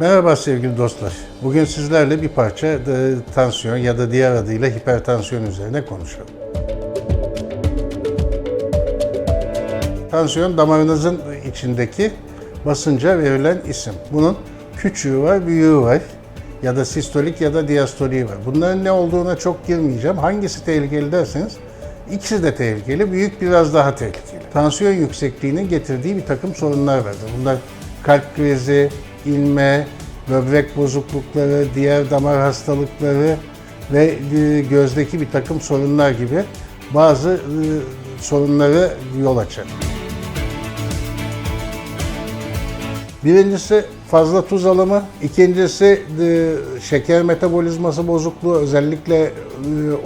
Merhaba sevgili dostlar. Bugün sizlerle bir parça e, tansiyon ya da diğer adıyla hipertansiyon üzerine konuşalım. Tansiyon damarınızın içindeki basınca verilen isim. Bunun küçüğü var, büyüğü var. Ya da sistolik ya da diastoliği var. Bunların ne olduğuna çok girmeyeceğim. Hangisi tehlikeli derseniz ikisi de tehlikeli. Büyük biraz daha tehlikeli. Tansiyon yüksekliğinin getirdiği bir takım sorunlar vardır. Bunlar kalp krizi, inme, böbrek bozuklukları, diğer damar hastalıkları ve e, gözdeki bir takım sorunlar gibi bazı e, sorunları yol açar. Birincisi fazla tuz alımı, ikincisi e, şeker metabolizması bozukluğu, özellikle e,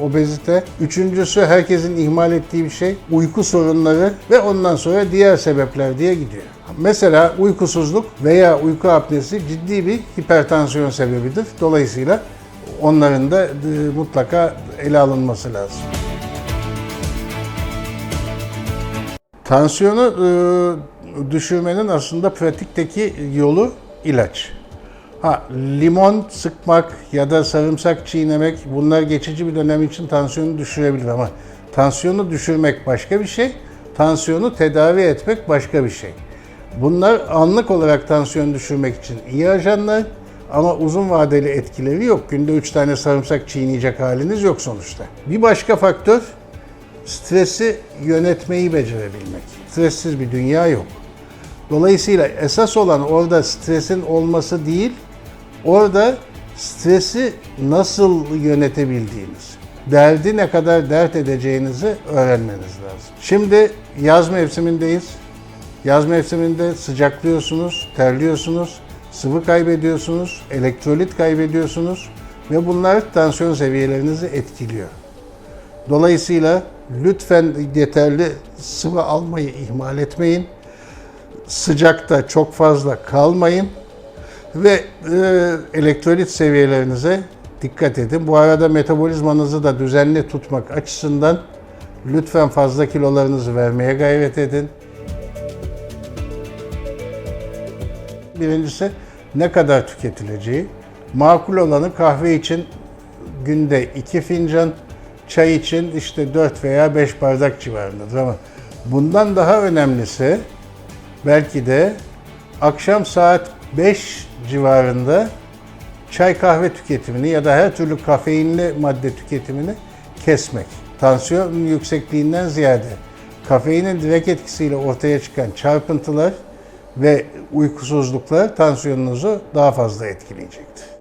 obezite. Üçüncüsü herkesin ihmal ettiği bir şey, uyku sorunları ve ondan sonra diğer sebepler diye gidiyor. Mesela uykusuzluk veya uyku apnesi ciddi bir hipertansiyon sebebidir. Dolayısıyla onların da e, mutlaka ele alınması lazım. Tansiyonu e, düşürmenin aslında pratikteki yolu ilaç. Ha, limon sıkmak ya da sarımsak çiğnemek bunlar geçici bir dönem için tansiyonu düşürebilir ama tansiyonu düşürmek başka bir şey, tansiyonu tedavi etmek başka bir şey. Bunlar anlık olarak tansiyon düşürmek için iyi ajanlar ama uzun vadeli etkileri yok. Günde 3 tane sarımsak çiğneyecek haliniz yok sonuçta. Bir başka faktör stresi yönetmeyi becerebilmek. Stressiz bir dünya yok. Dolayısıyla esas olan orada stresin olması değil, orada stresi nasıl yönetebildiğiniz, derdi ne kadar dert edeceğinizi öğrenmeniz lazım. Şimdi yaz mevsimindeyiz. Yaz mevsiminde sıcaklıyorsunuz, terliyorsunuz, sıvı kaybediyorsunuz, elektrolit kaybediyorsunuz ve bunlar tansiyon seviyelerinizi etkiliyor. Dolayısıyla lütfen yeterli sıvı almayı ihmal etmeyin. Sıcakta çok fazla kalmayın ve e, elektrolit seviyelerinize dikkat edin. Bu arada metabolizmanızı da düzenli tutmak açısından lütfen fazla kilolarınızı vermeye gayret edin. Birincisi ne kadar tüketileceği. Makul olanı kahve için günde 2 fincan, çay için işte 4 veya 5 bardak civarındadır ama bundan daha önemlisi belki de akşam saat 5 civarında çay kahve tüketimini ya da her türlü kafeinli madde tüketimini kesmek. Tansiyon yüksekliğinden ziyade kafeinin direkt etkisiyle ortaya çıkan çarpıntılar ve uykusuzluklar tansiyonunuzu daha fazla etkileyecektir.